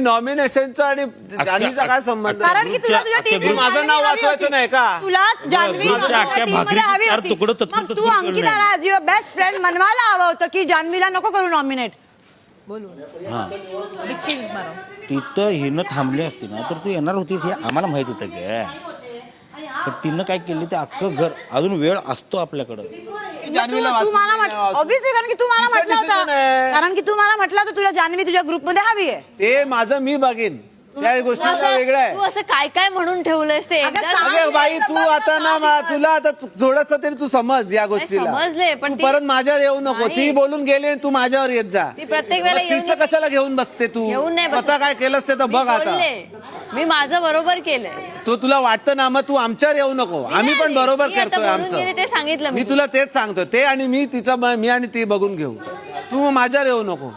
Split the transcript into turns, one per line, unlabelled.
नॉमिनेशनचा आणि जान्हवीचा काय संबंध?
कारण की तुला तुझ्या टीम
माझं नाव वाचवायचं नाही का?
तुला जान्हवी
ग्रुपच्या अख्ख्या
team मध्ये
भाकरीची
हवी
चार
होती.
तुकडं तत्पुर
मग तू बेस्ट फ्रेंड मनवायला हवं होतं की जान्हवीला नको करू नॉमिनेट
तिथं हिनं थांबली असती ना तर तू येणार होतीस हे आम्हाला माहीत होतं गे. पण तिनं काय केली ते अख्खं घर अजून वेळ असतो आपल्याकडं.
तू मला. ऑब्विसली कारण की तू मला
तिचं
म्हटलं
decision
होतं
आहे.
कारण की तू मला म्हटलं होतं तुला जान्हवी तुझ्या ग्रुपमध्ये हवी आहे
ते माझं मी बघेन त्या गोष्टीचा वेगळं आहे
तू असं काय काय म्हणून ठेवलंयस ते एकदा
सांग.
बाई तू आता ना मा- तुला आता थोडस तरी तू समज या गोष्टीला
समजले, पण
तू
ती-
परत माझ्यावर येऊ नको
नाही.
ती बोलून गेली आणि तू माझ्यावर येत जा
ती प्रत्येक वेळेला
मग
येऊन
तिचं. कशाला घेऊन बसते तू
येऊन नाही बसत.
स्वतः काय केलंस ते तर
मी
बघ आता
बोलले. मी माझं बरोबर केलंय
तो तुला वाटतं ना मग तू आमच्यावर येऊ नको
मी
आम्ही
नाही
पण
आली.
बरोबर
आता
करतोय आमचं
गेले ते सांगितलं मी
मी तुला तेच सांगतो ते आणि मी तिचं मी आणि ती बघून घेऊ तू मग माझ्यावर येऊ नको